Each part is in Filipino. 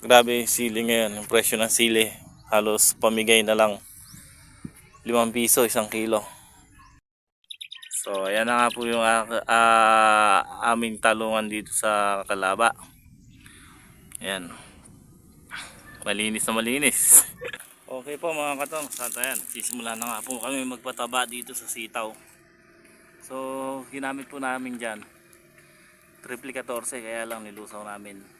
Grabe sili ngayon. Yung presyo ng sili. Halos pamigay na lang. 5 piso isang kilo. So, ayan na nga po yung ah, ah, aming talungan dito sa Kalaba. Ayan. Malinis na malinis. okay po mga katong. Sa ayan, sisimula na nga po kami magpataba dito sa sitaw. So, ginamit po namin dyan. Triple 14 kaya lang nilusaw namin.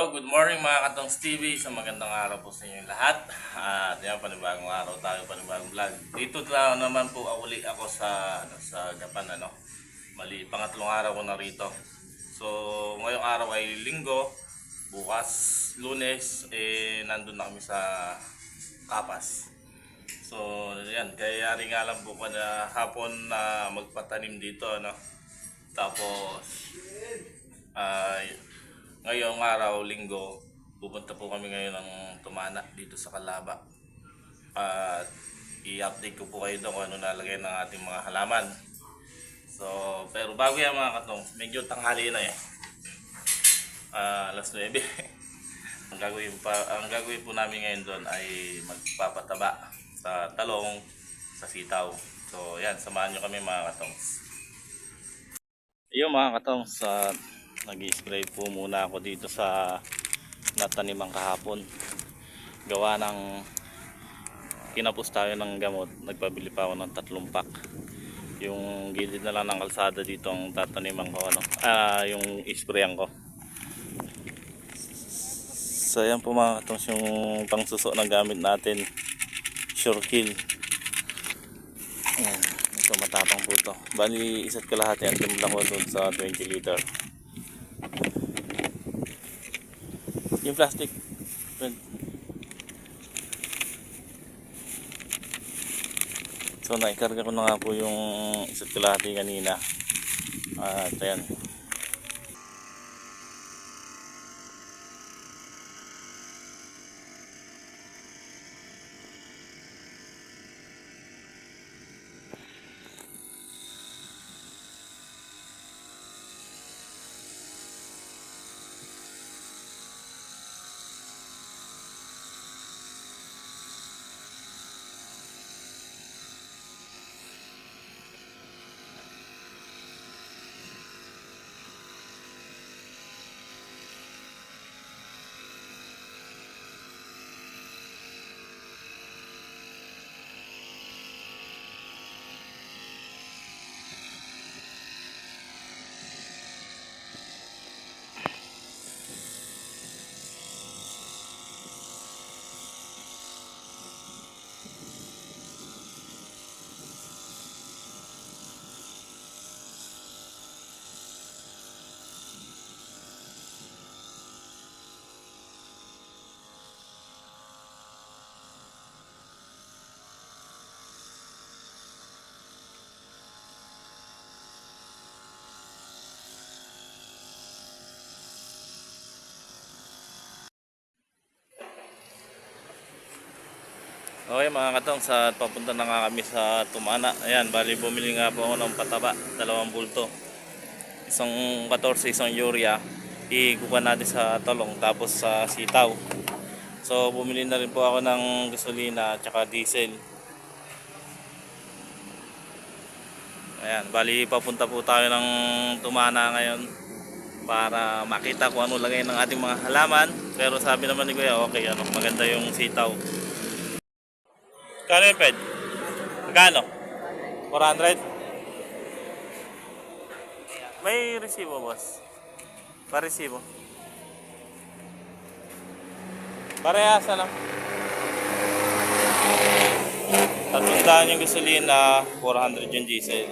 Yo, good morning mga katong TV sa magandang araw po sa inyo lahat. At yan, panibagong araw tayo, panibagong vlog. Dito lang naman po uli ako sa, ano, sa Japan, ano. Mali, pangatlong araw ko na rito. So, ngayong araw ay linggo. Bukas, lunes, eh, nandun na kami sa Kapas. So, yan, kaya nga lang po na hapon na magpatanim dito, ano. Tapos, ay ngayong araw, linggo, pupunta po kami ngayon ng Tumana dito sa Kalaba. At i-update ko po kayo doon kung ano nalagay ng ating mga halaman. So, pero bago yan mga katong, medyo tanghali na eh. Ah, alas 9. ang gagawin pa ang gagawin po namin ngayon doon ay magpapataba sa talong sa sitaw. So, yan, samahan nyo kami mga katongs. Yung mga katong sa nag-spray po muna ako dito sa natanimang kahapon. Gawa ng kinapos tayo ng gamot nagpabili pa ako ng tatlong pack. Yung gilid na lang ng kalsada dito ang tataniman ko ano ah yung isprayan ko. So yan po mga katong yung pangsuso na gamit natin sure kill. Ayan, ito matapang po ito. Bali isa't kalahati ang timpla ko sa 20 liter yung plastic. Friend. so naikarga ko na nga po yung isa't kalahati kanina. At ayan Okay mga katong, sa papunta na nga kami sa Tumana. Ayan, bali bumili nga po ako ng pataba, dalawang bulto. Isang 14, isang urea. Ikukuha natin sa talong tapos sa sitaw. So bumili na rin po ako ng gasolina at saka diesel. Ayan, bali papunta po tayo ng Tumana ngayon para makita kung ano lagay ng ating mga halaman. Pero sabi naman ni Kuya, okay, ano, maganda yung sitaw. Kano yung ped? Magkano? 400? May resibo, boss. Pa-resibo. Parehasa lang. Tatlong yung gasolina, 400 yung diesel.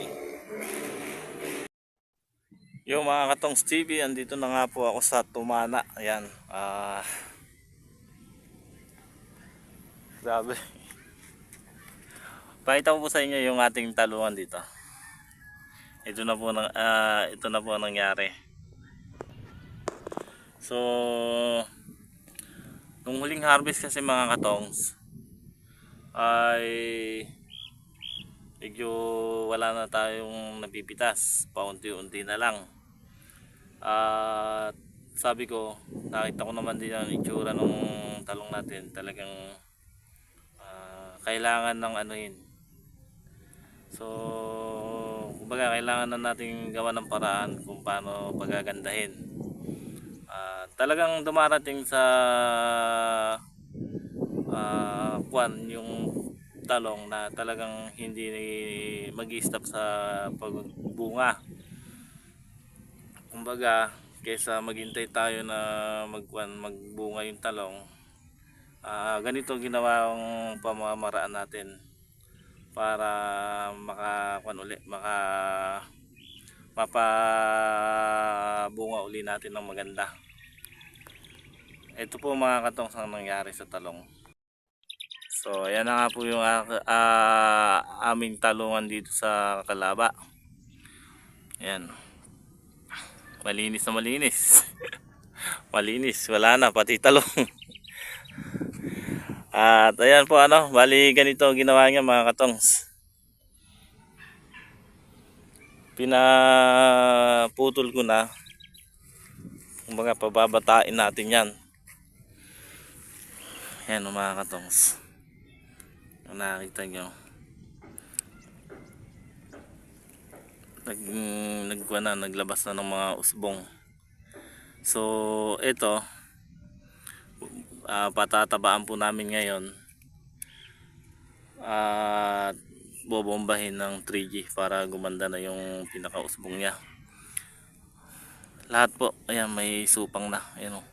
Yung mga katong Stevie, andito na nga po ako sa Tumana. Ayan. Ah... Grabe. Pakita ko po sa inyo yung ating talungan dito. Ito na po nang ah, ito na po ang nangyari. So nung huling harvest kasi mga katongs ay medyo wala na tayong napipitas. Paunti-unti na lang. At sabi ko, nakita ko naman din ang itsura ng talong natin. Talagang ah, kailangan ng ano yun. So, kumbaga kailangan na natin gawa ng paraan kung paano pagagandahin. Ah, talagang dumarating sa ah, kwan yung talong na talagang hindi mag-stop sa pagbunga. Kumbaga, kaysa maghintay tayo na magkwan magbunga yung talong, ah, ganito ginawang pamamaraan natin para makakuan uli, maka mapabunga uli natin ng maganda. Ito po mga katong ang nangyari sa talong. So, ayan na nga po yung ah, aming talungan dito sa Kalaba. Ayan. Malinis na malinis. malinis, wala na, pati talong. At ayan po ano, bali ganito ginawa niya mga katongs. Pinaputol ko na. Kumbaga pababatain natin yan. Ayan o mga katongs. Nakikita nyo. Nag, nagkuha na, naglabas na ng mga usbong. So, ito, ah, patatabaan po namin ngayon. At bobombahin ng 3G para gumanda na yung pinakausbong niya. Lahat po ayan may supang na ayan o.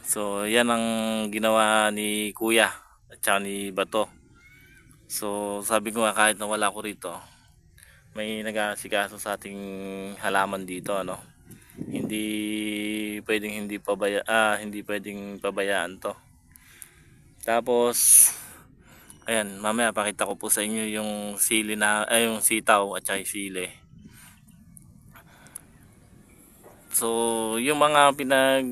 so yan ang ginawa ni kuya at saka ni bato. So sabi ko nga kahit na wala ko rito may nag-aasikaso sa ating halaman dito ano hindi pwedeng hindi pabaya ah, hindi pwedeng pabayaan to. Tapos ayan mamaya pakita ko po sa inyo yung sili na ay yung sitaw at saka sili. So yung mga pinag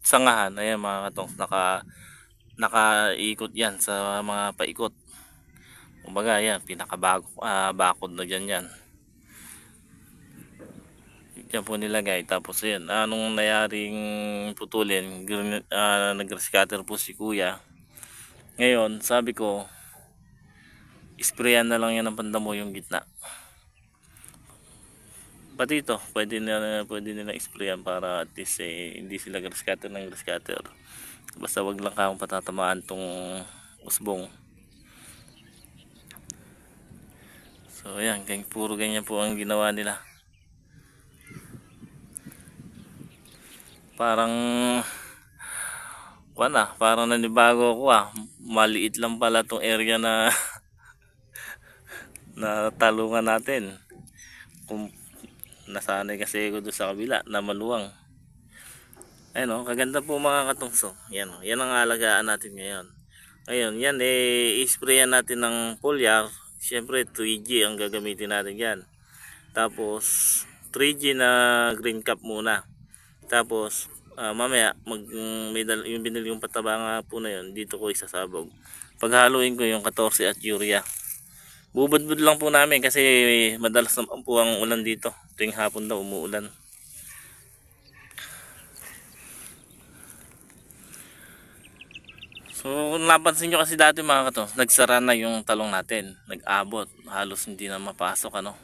sangahan ayan mga katongs naka nakaikot yan sa mga paikot. Kumbaga yan pinakabago ah, bakod na dyan yan Diyan po nilagay. Tapos yun, anong nayaring putulin, grin- ah, nag-rescatter po si kuya. Ngayon, sabi ko, sprayan na lang yan ng pandamo yung gitna. Pati ito, pwede na pwede nila sprayan para at least eh, hindi sila rescatter ng rescatter. Basta wag lang kang patatamaan tong usbong. So ayan, puro ganyan po ang ginawa nila. Parang kuan ah, parang nanibago ako ah. Maliit lang pala tong area na na talungan natin. Kung nasanay kasi ako doon sa kabila na maluwang. Ayun oh, kaganda po mga katungso. Yan oh, yan ang alagaan natin ngayon. Ngayon, yan eh isprayan natin ng foliar. Siyempre 3G ang gagamitin natin yan. Tapos 3G na green cap muna. Tapos, ah, mamaya, mag, may dal, yung binili yung pataba nga po na yun, dito ko isasabog. Paghaluin ko yung 14 at urea. Bubudbud lang po namin kasi madalas naman po ang ulan dito. Tuwing hapon daw umuulan. So, kung napansin nyo kasi dati mga kato, nagsara na yung talong natin. Nag-abot. Halos hindi na mapasok ano.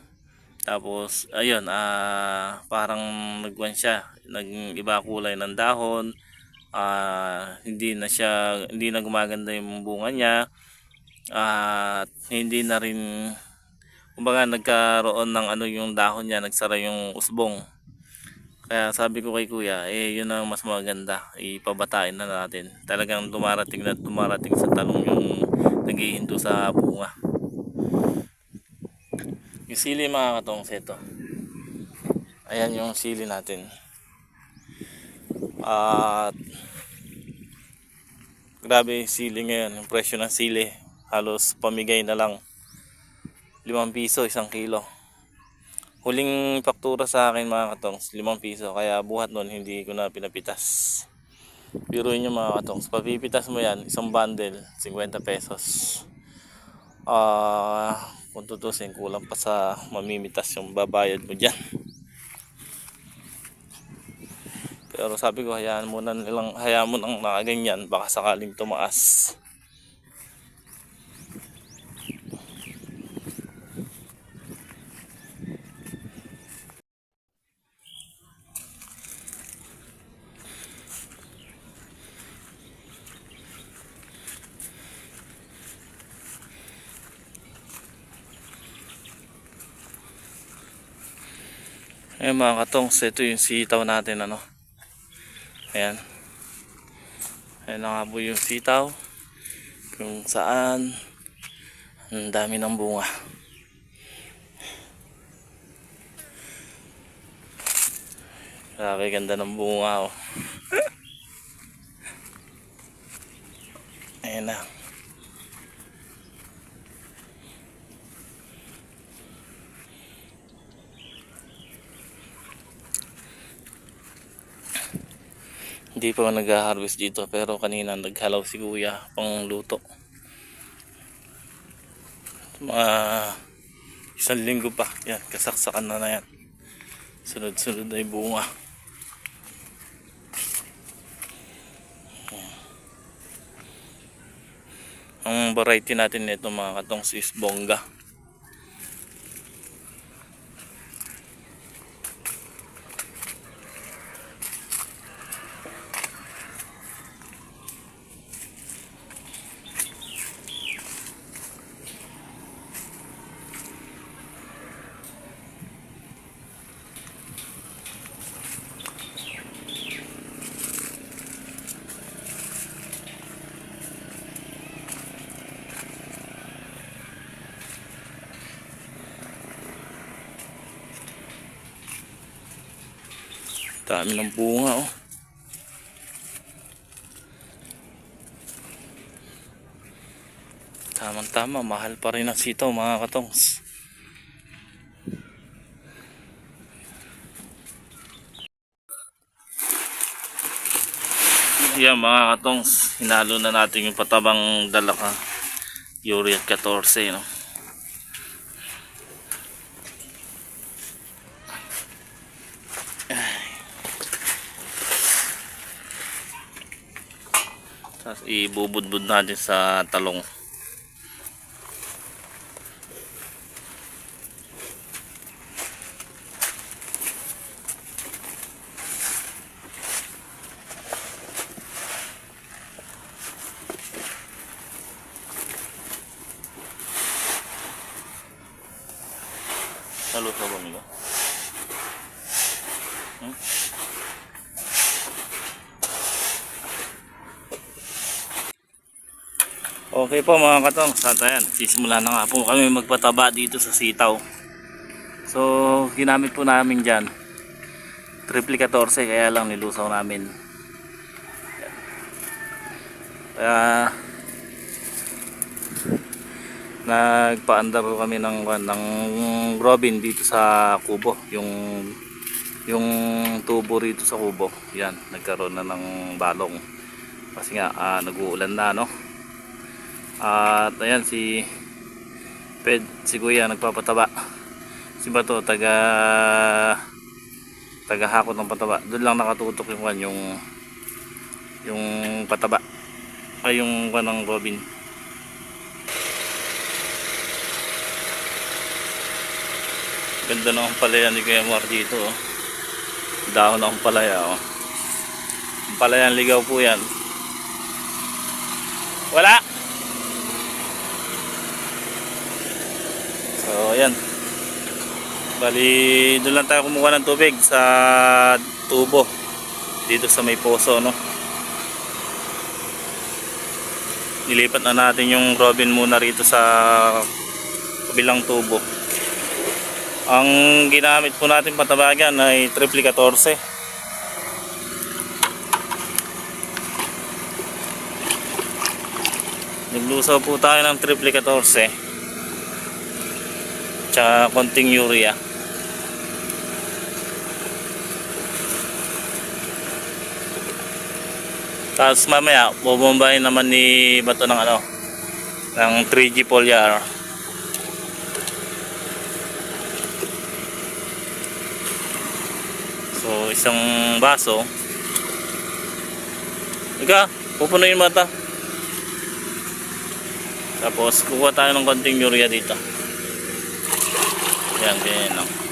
Tapos, ayun, ah parang nagwan siya. Nag-iba kulay ng dahon. Ah, hindi na siya, hindi na gumaganda yung bunga niya. At hindi na rin, kumbaga nagkaroon ng ano yung dahon niya, nagsara yung usbong. Kaya sabi ko kay kuya, eh yun ang mas maganda, ipabatain na natin. Talagang dumarating na dumarating sa talong yung naghihinto sa bunga. Yung sili mga katong seto. Ayan yung sili natin. At Grabe sili ngayon. Yung presyo ng sili. Halos pamigay na lang. 5 piso isang kilo. Huling faktura sa akin mga katongs, 5 piso. Kaya buhat nun hindi ko na pinapitas. Biro nyo mga katongs, papipitas mo yan, isang bundle, 50 pesos. Ah, kung tutusin, kulang pa sa mamimitas yung babayad mo dyan. Pero sabi ko, hayaan mo na nilang, hayaan mo nang nakaganyan, baka sakaling tumaas. Ayan mga katongs, ito yung sitaw natin ano. Ayan. Ayan na nga po yung sitaw. Kung saan ang dami ng bunga. Grabe ganda ng bunga oh. Ayan na. Hindi pa nag-harvest dito pero kanina naghalaw si kuya pang luto. Mga isang linggo pa. Yan, kasaksakan na na yan. Sunod-sunod na yung bunga. Ang variety natin nito mga katong is bongga. Dami ng bunga oh. Tamang tama, mahal pa rin ang sitaw mga katongs. Yan mga katongs, hinalo na natin yung patabang dalaka. Urea 14 no. Ibubudbud natin sa talong. Okay po mga katong, sa ayan, sisimula na nga po kami magpataba dito sa sitaw. So, ginamit po namin dyan, triple 14 kaya lang nilusaw namin. Ayan. Kaya, nagpaandar kami ng, ng Robin dito sa kubo, yung yung tubo rito sa kubo. Yan, nagkaroon na ng balong. Kasi nga, ah, nag-uulan na, no? At ayan si Ped, si Kuya nagpapataba. Si Bato taga taga hakot ng pataba. Doon lang nakatutok yung kan yung yung pataba. Ay yung kan ng Robin. Ganda ng palaya ni Kuya Mar dito. Oh. Dahon ng palaya. Oh. Palayan ligaw po yan. Wala! So, ayan. Bali, doon lang tayo kumuha ng tubig sa tubo. Dito sa may poso, no? Nilipat na natin yung Robin muna rito sa kabilang tubo. Ang ginamit po natin patabagan ay triple 14. Naglusaw po tayo ng triple 14. Tsaka konting urea. Tapos mamaya, bubombahin naman ni Bato ng ano, ng 3G Polyar. So, isang baso. Ika, pupunuin ito. Tapos, kukuha tayo ng konting urea dito. Yan, ganyan lang.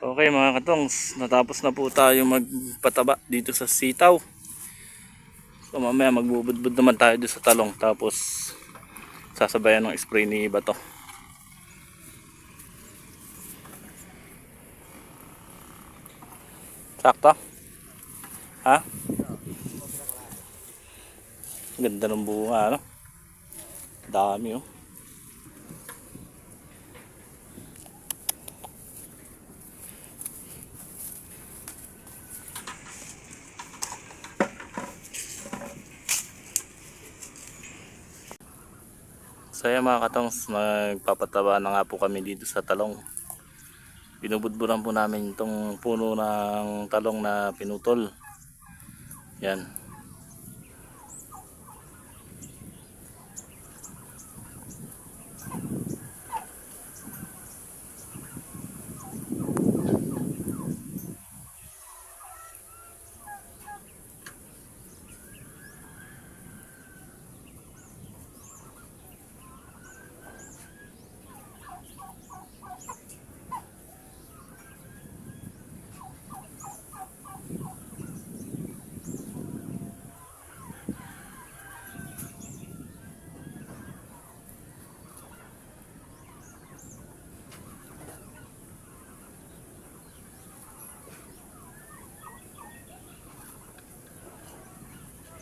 Okay mga katongs, natapos na po tayo magpataba dito sa sitaw. So mamaya magbubudbud naman tayo doon sa talong tapos sasabayan ng spray ni Bato. Sakto? Ha? Ganda ng bunga, ano? Dami, oh. So mga katongs, nagpapataba na nga po kami dito sa talong. Binubudburan po namin itong puno ng talong na pinutol. Yan.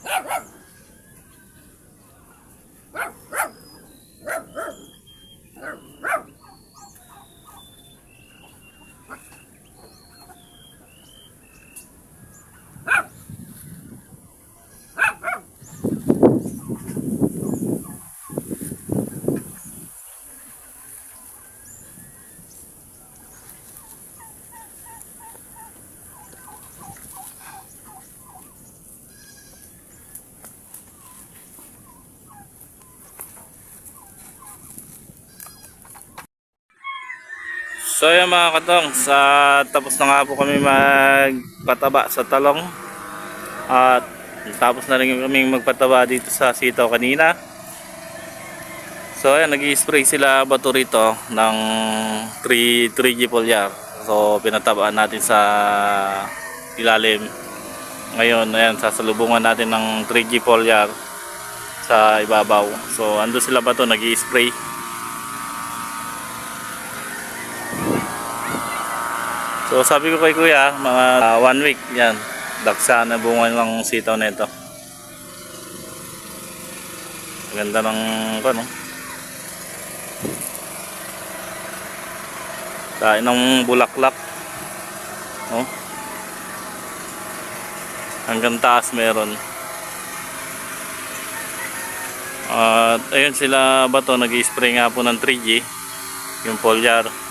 Ha So yan mga katong, sa tapos na nga po kami magpataba sa talong. At tapos na rin kami magpataba dito sa sitaw kanina. So ayan, nag spray sila bato rito ng 3, 3G foliar. So pinatabaan natin sa ilalim. Ngayon, ayan, sasalubungan natin ng 3G foliar sa ibabaw. So ando sila bato nag So sabi ko kay kuya, mga uh, one week yan. Daksa na bunga ng sitaw nito. Ganda ng ano. Kain ng bulaklak. Oh. Hanggang taas meron. At ayun sila bato nag-spray nga po ng 3G yung foliar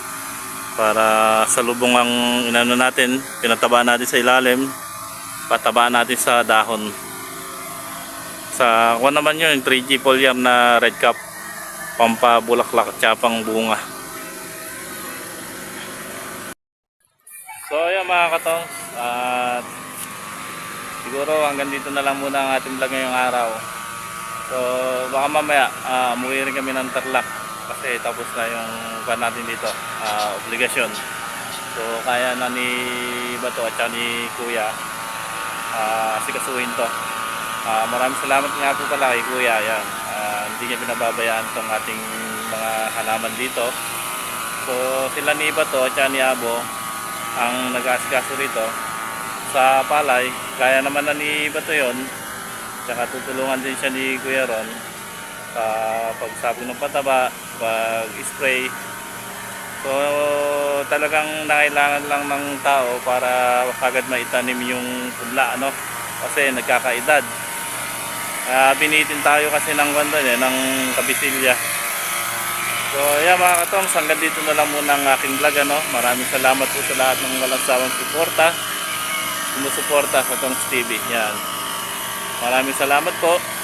para sa lubong ang inano natin, pinataba natin sa ilalim, pataba natin sa dahon. Sa kuha naman yun, 3G foliar na red cap, pampabulaklak at saka pang bunga. So ayan mga katong, at siguro hanggang dito na lang muna ang ating vlog ngayong araw. So baka mamaya, uh, umuwi rin kami ng Tarlac kasi tapos na yung pan natin dito ah, obligasyon so kaya na ni Bato at ni Kuya uh, sikasuhin to. Ah, maraming salamat nga po pala kay Kuya yan. Ah, hindi niya pinababayaan tong ating mga halaman dito. So sila ni Bato at ni Abo ang nag-aasikaso rito sa palay. Kaya naman na ni Bato yon tsaka tutulungan din siya ni Kuya Ron sa pagsabog ng pataba, pag-spray. So talagang nangailangan lang ng tao para kagad maitanim yung punla ano kasi nagkakaedad. Kaya binitin tayo kasi ng kwento eh, ng kabisilya. So yeah mga katongs, hanggang dito na lang muna ang aking vlog ano. Maraming salamat po sa lahat ng walang sawang suporta. Sumusuporta sa Tongs TV. Yan. Maraming salamat po.